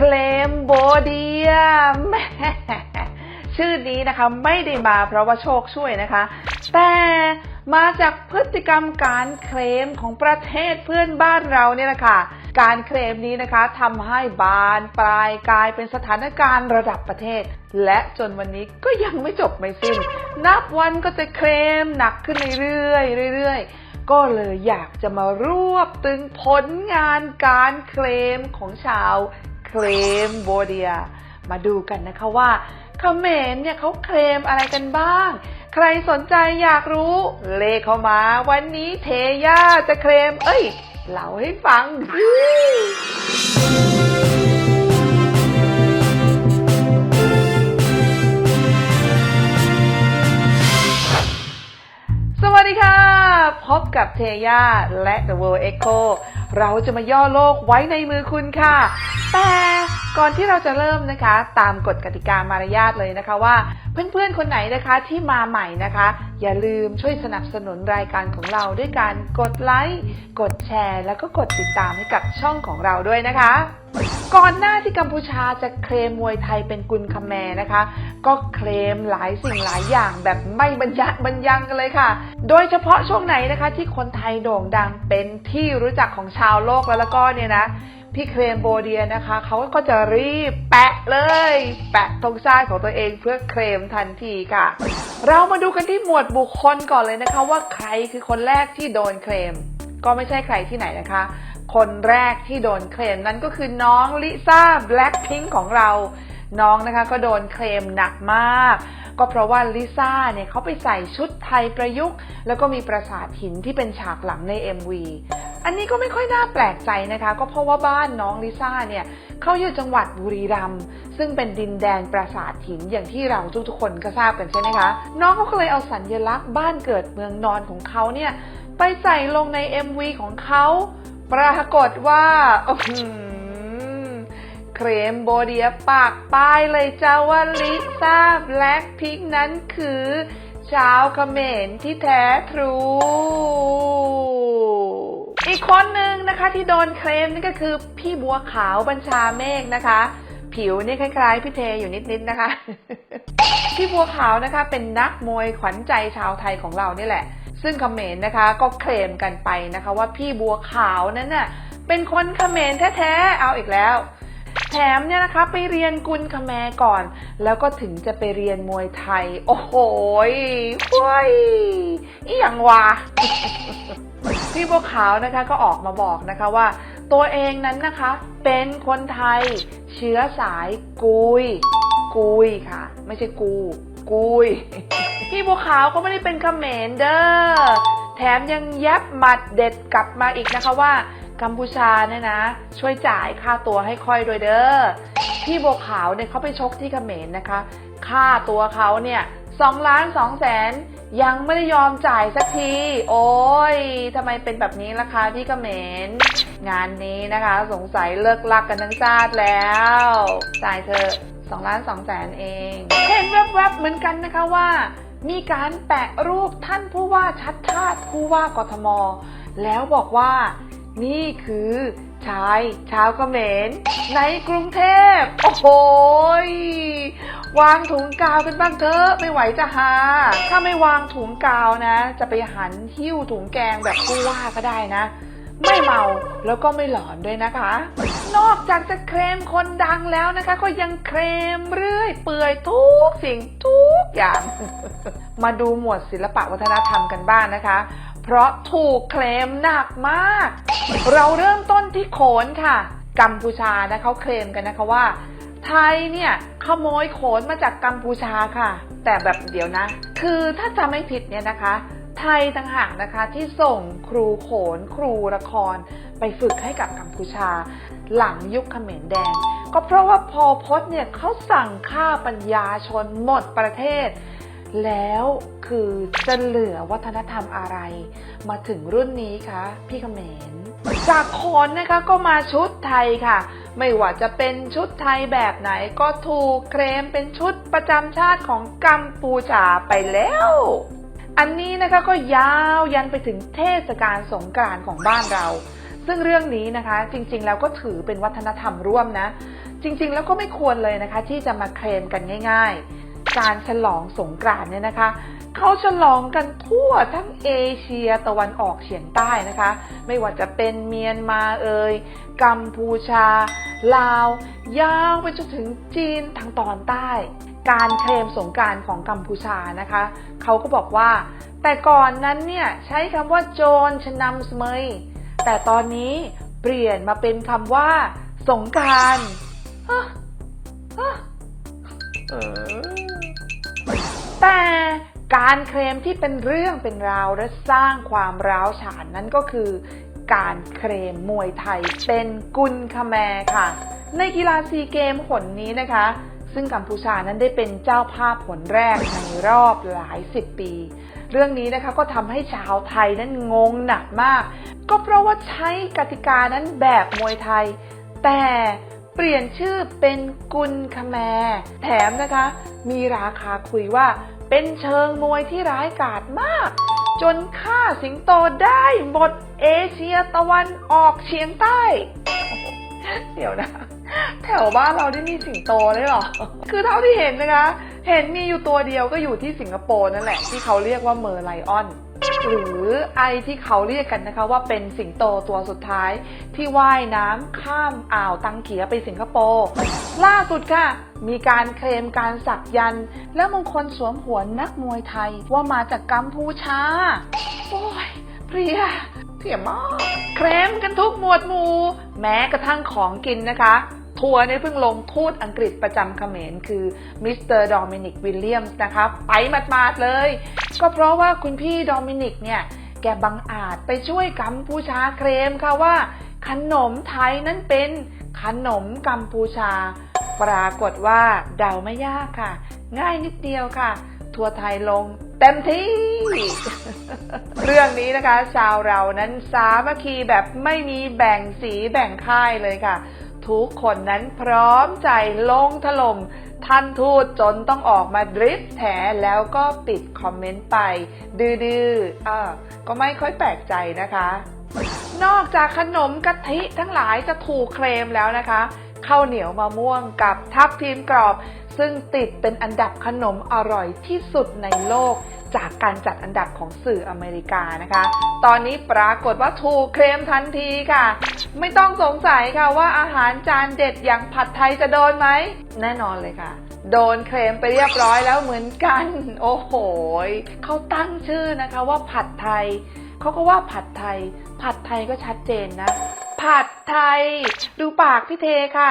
เคลมโบเดียแม่ชื่อนี้นะคะไม่ได้มาเพราะว่าโชคช่วยนะคะ แต่มาจากพฤติกรรมการเคลมของประเทศเพื่อนบ้านเราเนี่ยแหละค่ะการเคลมนี้นะคะทำให้บานปลายกลายเป็นสถานการณ์ระดับประเทศ และจนวันนี้ก็ยังไม่จบไม่สิ้น นับวันก็จะเคลมหนักขึ้นเรื่อยๆเรื่อยๆ ก็เลยอยากจะมารวบตึงผลงานการเคลมของชาว เคลมโบเดีย มาดูกันนะคะว่าเขมรเนี่ยเขาเคลมอะไรกันบ้าง ใครสนใจอยากรู้ เลขเข้ามา วันนี้เทย่าจะเคลม เอ้ยเล่าให้ฟังสวัสดีค่ะ พบกับเทย่าและ The World Echo เราจะมาย่อโลกไว้ในมือคุณค่ะ แต่ก่อนที่เราจะเริ่มนะคะ ตามกฎกติกามารยาทเลยนะคะว่า เพื่อนๆคนไหนนะคะที่มาใหม่นะคะ อย่าลืมช่วยสนับสนุนรายการของเราด้วยการกดไลค์กดแชร์ แล้วก็กดติดตามให้กับช่องของเราด้วยนะคะก่อนหน้าที่กัมพูชาจะเคลมมวยไทยเป็นกุลคแมนะคะ ก็เคลมหลายสิ่งหลายอย่างแบบไม่บรรยะบรรยังกันเลยค่ะ โดยเฉพาะช่วงไหนนะคะที่คนไทยโด่งดังเป็นที่รู้จักของชาวโลกแล้วแล้วก็เนี่ยนะพี่เคลมโบเดียนะคะเขาก็จะรีบแปะเลย แปะธงชาติของตัวเองเพื่อเคลมทันทีค่ะ เรามาดูกันที่หมวดบุคคลก่อนเลยนะคะ ว่าใครคือคนแรกที่โดนเคลม ก็ไม่ใช่ใครที่ไหนนะคะ คนแรกที่โดนเคลมนั้นก็คือน้องลิซ่าแบล็คพิงของเราน้องนะคะก็โดนเคลมหนักมาก ก็เพราะว่าลิซ่าเนี่ยเขาไปใส่ชุดไทยประยุกต์ แล้วก็มีปราสาทหินที่เป็นฉากหลังใน MV อันนี้ก็ไม่ค่อยน่าแปลกใจนะคะ ก็เพราะว่าบ้านน้องลิซ่าเนี่ยเขาอยู่จังหวัดบุรีรัมย์ซึ่งเป็นดินแดนปราสาทหินอย่างที่เราทุกๆคนก็ทราบกันใช่ไหมคะ น้องเขาก็เลยเอาสัญญลักษณ์บ้านเกิดเมืองนอนของเขาเนี่ยไปใส่ลงใน MV ของเขาปรากฏว่าอื้อหือเครมโบเดียปากป้ายเลยเจ้าว่าลิซ่าแบล็คพิงนั้นคือชาวเขมรที่แท้ทรู อีกคนหนึ่งนะคะที่โดนเคลมนี่ก็คือพี่บัวขาวบัญชาเมฆนะคะ ผิวนี่คล้ายๆพี่เทอยู่นิดๆนะคะ พี่บัวขาวนะคะเป็นนักมวยขวัญใจชาวไทยของเรานี่แหละ ซึ่งเขมรนะคะก็เคลมกันไปนะคะว่าพี่บัวขาวนั้นน่ะเป็นคนเขมรแท้ๆ เอาอีกแล้ว แถมเนี่ยนะคะไปเรียนกุลคแมร์ก่อน แล้วก็ถึงจะไปเรียนมวยไทย โอ้โหยห้วยอีหยังวะพี่บัวขาวนะคะก็ออกมาบอกนะคะว่า ตัวเองนั้นนะคะเป็นคนไทย เชื้อสายกุย กุยค่ะ ไม่ใช่กู กุย พี่บัวขาวก็ไม่ได้เป็นเขมรเด้อแถมยังยับหมัดเด็ดกลับมาอีกนะคะว่า กัมพูชาเนี่ยนะ ช่วยจ่ายค่าตัวให้ค่อยโดยเด้อพี่บัวขาวเนี่ยเขาไปชกที่เขมรนะคะ ค่าตัวเขาเนี่ยสองล้านสองแสนยังไม่ได้ยอมจ่ายสักที โอ้ยทำไมเป็นแบบนี้ล่ะคะพี่เขมรงานนี้นะคะ สงสัยเลิกลักกันทั้งชาติแล้ว จ่ายเธอสองล้านสองแสนเอง เห็นแวบๆเหมือนกันนะคะว่า มีการแปะรูปท่านผู้ว่าชัดชาติผู้ว่ากทม แล้วบอกว่า นี่คือชายชาวเขมรในกรุงเทพ โอ้โหยวางถุงกาวกันบ้างเถอะไม่ไหวจะหา ถ้าไม่วางถุงกาวนะ จะไปหันหิ้วถุงแกงแบบผู้ว่าก็ได้นะ ไม่เมาแล้วก็ไม่หลอนด้วยนะคะ นอกจากจะเคลมคนดังแล้วนะคะ ก็ยังเคลมเรื่อยเปื่อยทุกสิ่งทุกอย่าง มาดูหมวดศิลปะวัฒนธรรมกันบ้างนะคะ เพราะถูกเคลมหนักมาก เราเริ่มต้นที่โขนค่ะ กัมพูชานะเขาเคลมกันนะคะว่า ไทยเนี่ยขโมยโขนมาจากกัมพูชาค่ะ แต่แบบเดี๋ยวนะ คือถ้าจำไม่ผิดเนี่ยนะคะ ไทยต่างหากนะคะที่ส่งครูโขนครูละคร ไปฝึกให้กับกัมพูชา หลังยุคเขมรแดง ก็เพราะว่าพอพศเนี่ยเขาสั่งฆ่าปัญญาชนหมดประเทศ แล้วคือจะเหลือวัฒนธรรมอะไร มาถึงรุ่นนี้คะพี่เขมรจากโขนนะคะก็มาชุดไทยค่ะ ไม่ว่าจะเป็นชุดไทยแบบไหนก็ถูกเคลมเป็นชุดประจำชาติของกัมพูชาไปแล้ว อันนี้นะคะก็ยาวยันไปถึงเทศกาลสงกรานต์ของบ้านเรา ซึ่งเรื่องนี้นะคะจริงๆ แล้วก็ถือเป็นวัฒนธรรมร่วมนะ จริงๆ แล้วก็ไม่ควรเลยนะคะที่จะมาเคลมกันง่าย ๆ การฉลองสงกรานต์เนี่ยนะคะเขาฉลองกันทั่วทั้งเอเชียตะวันออกเฉียงใต้นะคะ ไม่ว่าจะเป็นเมียนมาเอ่ยกัมพูชา ลาว ยาวไปจนถึงจีนทางตอนใต้ การเคลมสงกรารของกัมพูชานะคะเขาก็บอกว่า แต่ก่อนนั้นเนี่ยใช้คำว่าโจรชนำเสมยแต่ตอนนี้เปลี่ยนมาเป็นคำว่า สงกรารเออ แต่การเคลมที่เป็นเรื่องเป็นราวและสร้างความร้าวฉานนั้นก็คือ การเคลมมวยไทยเป็นกุลคแมค่ะ ในกีฬาซีเกมผลนี้นะคะ ซึ่งกัมพูชานั้นได้เป็นเจ้าภาพผลแรกในรอบหลายสิบปี เรื่องนี้นะคะก็ทำให้ชาวไทยนั้นงงหนักมาก ก็เพราะว่าใช้กติกานั้นแบบมวยไทย แต่ เปลี่ยนชื่อเป็นกุลคแมแถมนะคะ มีราคาคุยว่าเป็นเชิงมวยที่ร้ายกาจมาก จนฆ่าสิงโตได้หมดเอเชียตะวันออกเฉียงใต้ เดี๋ยวนะ แถวบ้านเราได้มีสิงโตได้วยหรอ คือเท่าที่เห็นนะคะ เห็นมีอยู่ตัวเดียวก็อยู่ที่สิงคโปร์นั่นแหละ ที่เขาเรียกว่าเมอร์ไลออน หรือไอที่เขาเรียกกันนะคะว่าเป็นสิงโตตัวสุดท้ายที่ว่ายน้ำข้ามอ่าวตังเกียไปสิงคโปร์ล่าสุดค่ะ มีการเคลมการสักยัน และมงคลสวมหัวนักมวยไทยว่ามาจากกัมพูชา โอ้ยเพลียเพียมากเคลมกันทุกหมวดหมู่ แม้กระทั่งของกินนะคะ ทัวร์เนี่ยเพิ่งลงทูตอังกฤษประจำเขมรคือมิสเตอร์โดมินิกวิลเลียมส์นะคะไปมาดๆเลย ก็เพราะว่าคุณพี่โดมินิกเนี่ย แกบังอาจไปช่วยกัมพูชาเคลมค่ะว่า ขนมไทยนั้นเป็นขนมกัมพูชา ปรากฏว่าเดาไม่ยากค่ะ ง่ายนิดเดียวค่ะ ทัวร์ไทยลงเต็มที่ เรื่องนี้นะคะ ชาวเรานั้นสามัคคีแบบไม่มีแบ่งสีแบ่งค่ายเลยค่ะ ทุกคนนั้นพร้อมใจลงถล่มท่านทูตจนต้องออกมาดริฟแถแล้วก็ปิดคอมเมนต์ไป ดื้อๆอ่าก็ไม่ค่อยแปลกใจนะคะ นอกจากขนมกะทิทั้งหลายจะถูกเคลมแล้วนะคะข้าวเหนียวมะม่วงกับทับทิมกรอบ ซึ่งติดเป็นอันดับขนมอร่อยที่สุดในโลก จากการจัดอันดับของสื่ออเมริกานะคะ ตอนนี้ปรากฏว่าถูกเคลมทันทีค่ะ ไม่ต้องสงสัยค่ะว่าอาหารจานเด็ดอย่างผัดไทยจะโดนไหม แน่นอนเลยค่ะ โดนเคลมไปเรียบร้อยแล้วเหมือนกัน โอ้โหเขาตั้งชื่อนะคะว่าผัดไทยเขาก็ว่าผัดไทย ผัดไทยก็ชัดเจนนะ ผัดไทย ดูปากพี่เทค่ะ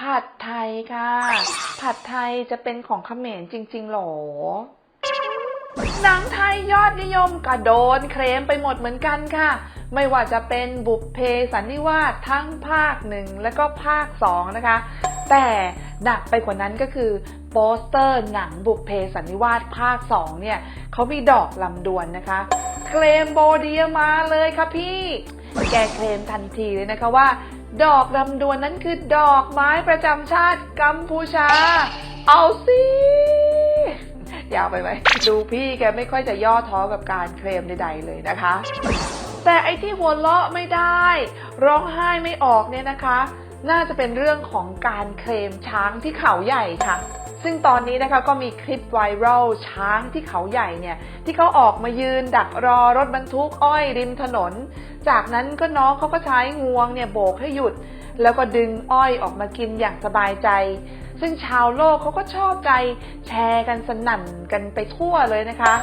ผัดไทยค่ะ ผัดไทยจะเป็นของเขมรจริง ๆ หรอ หนังไทยยอดนิยมก็โดนเคลมไปหมดเหมือนกันค่ะ ไม่ว่าจะเป็นบุพเพสันนิวาสทั้งภาคหนึ่งและก็ภาคสองนะคะ แต่หนักไปกว่านั้นก็คือโปสเตอร์หนังบุพเพสันนิวาสภาคสองเนี่ยเขามีดอกลำดวนนะคะ เคลมโบเดียมาเลยค่ะพี่ แกเคลมทันทีเลยนะคะว่า ดอกลำดวนนั้นคือดอกไม้ประจำชาติกัมพูชา เอาสิ ยาวไปไหมดูพี่แกไม่ค่อยจะย่อท้อกับการเคลมใดๆเลยนะคะ แต่ไอ้ที่หัวเราะไม่ได้ ร้องไห้ไม่ออกเนี่ยนะคะ น่าจะเป็นเรื่องของการเคลมช้างที่เขาใหญ่ค่ะซึ่งตอนนี้นะคะก็มีคลิปไวรัลช้างที่เขาใหญ่เนี่ยที่เขาออกมายืนดักรอรถบรรทุกอ้อยริมถนน จากนั้นก็น้องเขาก็ใช้งวงเนี่ยโบกให้หยุด แล้วก็ดึงอ้อยออกมากินอย่างสบายใจ ซึ่งชาวโลกเขาก็ชอบใจแชร์กันสนั่นกันไปทั่วเลยนะคะ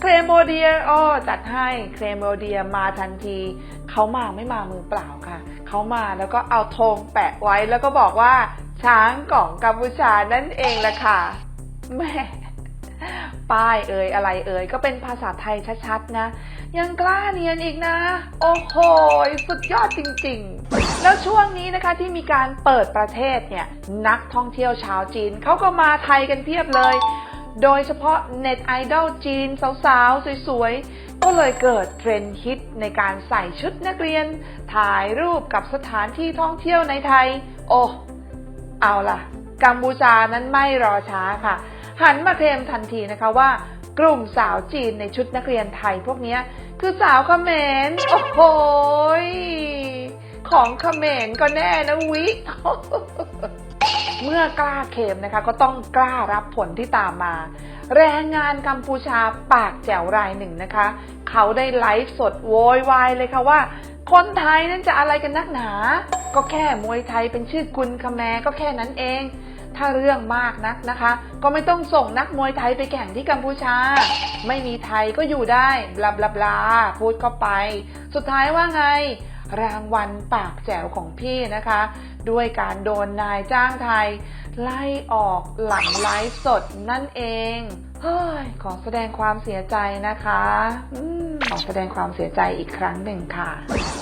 เคลมโมเดียอ้อจัดให้เคลมโมเดียมาทันทีเขามาไม่มามือเปล่าค่ะเขามาแล้วก็เอาธงแปะไว้แล้วก็บอกว่าช้างของกัมพูชานั่นเองแหละค่ะแม่ ป้ายเอ่ยอะไรเอ่ยก็เป็นภาษาไทยชัดๆนะ ยังกล้าเนียนอีกนะ โอ้โห สุดยอดจริงๆ แล้วช่วงนี้นะคะที่มีการเปิดประเทศเนี่ย นักท่องเที่ยวชาวจีนเขาก็มาไทยกันเพียบเลย โดยเฉพาะเน็ตไอดอลจีน สาวๆ สวยๆ ก็เลยเกิดเทรนด์ฮิตในการใส่ชุดนักเรียน ถ่ายรูปกับสถานที่ท่องเที่ยวในไทย โอ้ เอาล่ะ กัมพูชานั้นไม่รอช้าค่ะ หันมาเคลมทันทีนะคะว่ากลุ่มสาวจีนในชุดนักเรียนไทยพวกนี้คือสาวเขมรโอ้โหของเขมรก็แน่นะวิ เมื่อกล้าเคลมนะคะ ก็ต้องกล้ารับผลที่ตามมา แรงงานกัมพูชาปากแจ๋วรายหนึ่งนะคะ เขาได้ไลฟ์สดโวยวายเลยค่ะว่า คนไทยนั้นจะอะไรกันนักหนา ก็แค่มวยไทยเป็นชื่อกุลคแมก็แค่นั้นเอง ถ้าเรื่องมากนักนะคะ ก็ไม่ต้องส่งนักมวยไทยไปแข่งที่กัมพูชา ไม่มีไทยก็อยู่ได้บลาบลาบลาพูดเข้าไป สุดท้ายว่าไง รางวัลปากแจ๋วของพี่นะคะ ด้วยการโดนนายจ้างไทย ไล่ออกหลังไลฟ์สดนั่นเองเฮ้ยขอแสดงความเสียใจนะคะอขอแสดงความเสียใจอีกครั้งหนึ่งค่ะ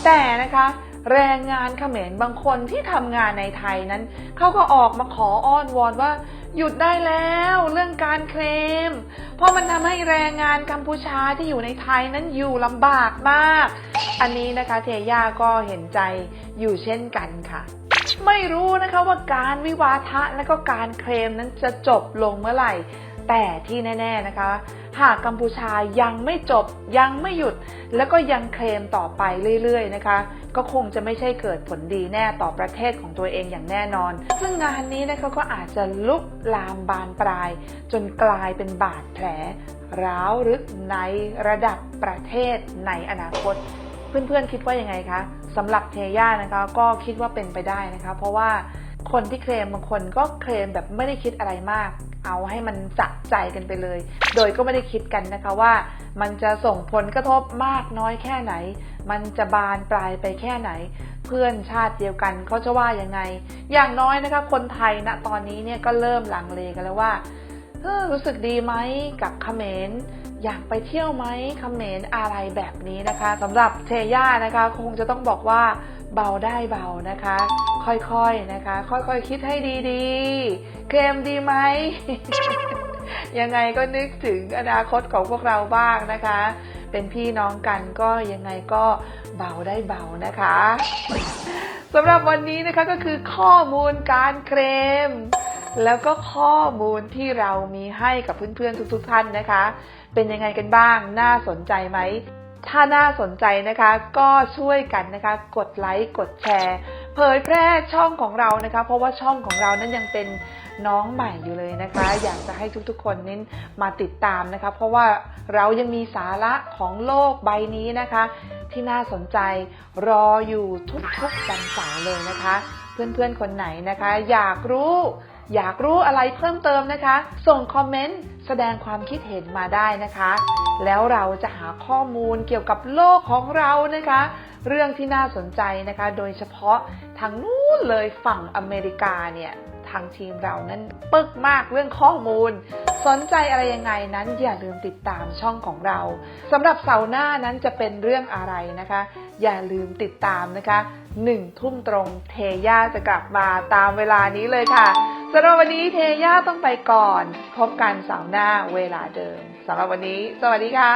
แต่นะคะ แรงงานเขมรบางคนที่ทำงานในไทยนั้น เขาก็ออกมาขออ้อนวอนว่า หยุดได้แล้วเรื่องการเคลม เพราะมันทำให้แรงงานกัมพูชาที่อยู่ในไทยนั้นอยู่ลำบากมาก อันนี้นะคะเทย่าก็เห็นใจอยู่เช่นกันค่ะไม่รู้นะคะว่าการวิวาทะและก็การเคลมนั้นจะจบลงเมื่อไหร่ แต่ที่แน่ ๆนะคะ หากกัมพูชายังไม่จบยังไม่หยุด แล้วก็ยังเคลมต่อไปเรื่อยๆนะคะ ก็คงจะไม่ใช่เกิดผลดีแน่ต่อประเทศของตัวเองอย่างแน่นอน ซึ่งงานนี้นะคะก็อาจจะลุกลามบานปลาย จนกลายเป็นบาดแผล ร้าวลึกในระดับประเทศในอนาคต เพื่อนๆคิดว่ายังไงคะสำหรับเทย่านะคะก็คิดว่าเป็นไปได้นะคะ เพราะว่าคนที่เคลมบางคนก็เคลมแบบไม่ได้คิดอะไรมาก เอาให้มันสะใจกันไปเลย โดยก็ไม่ได้คิดกันนะคะว่า มันจะส่งผลกระทบมากน้อยแค่ไหน มันจะบานปลายไปแค่ไหน เพื่อนชาติเดียวกันเขาจะว่ายังไง อย่างน้อยนะคะ คนไทยณตอนนี้เนี่ยก็เริ่มหลังเลกันแล้วว่ารู้สึกดีไหมกับเขมร อยากไปเที่ยวไหมคเขมรอะไรแบบนี้นะคะสำหรับเทย่านะคะ คงจะต้องบอกว่าเบาได้เบานะคะ ค่อยๆนะคะ ค่อยๆคิดให้ดีๆเคลมดีไหมยังไงก็นึกถึงอนาคตของพวกเราบ้างนะคะ เป็นพี่น้องกันก็ยังไงก็เบาได้เบานะคะสำหรับวันนี้นะคะก็คือข้อมูลการเคลม แล้วก็ข้อมูลที่เรามีให้กับเพื่อนๆทุก ๆ ท่านนะคะ เป็นยังไงกันบ้าง น่าสนใจไหม ถ้าน่าสนใจนะคะ ก็ช่วยกันนะคะ กดไลค์กดแชร์ เผยแพร่ช่องของเรานะคะ เพราะว่าช่องของเรานั้นยังเป็นน้องใหม่อยู่เลยนะคะ อยากจะให้ทุกๆคนนี้มาติดตามนะคะ เพราะว่าเรายังมีสาระของโลกใบนี้นะคะ ที่น่าสนใจรออยู่ทุกๆวันเสาร์เลยนะคะ เพื่อนๆคนไหนนะคะ อยากรู้ อยากรู้อะไรเพิ่มเติมนะคะ ส่งคอมเมนต์แสดงความคิดเห็นมาได้นะคะ แล้วเราจะหาข้อมูลเกี่ยวกับโลกของเรานะคะ เรื่องที่น่าสนใจนะคะ โดยเฉพาะทางนู้นเลยฝั่งอเมริกาเนี่ยทางทีมเรานั้นปึกมากเรื่องข้อมูล สนใจอะไรยังไงนั้นอย่าลืมติดตามช่องของเราสำหรับเสาร์หน้านั้นจะเป็นเรื่องอะไรนะคะ อย่าลืมติดตามนะคะหนึ่งทุ่มตรงเทย่าจะกลับมาตามเวลานี้เลยค่ะ สำหรับวันนี้เทย่าต้องไปก่อน พบกันเสาร์หน้าเวลาเดิมสำหรับวันนี้ สวัสดีค่ะ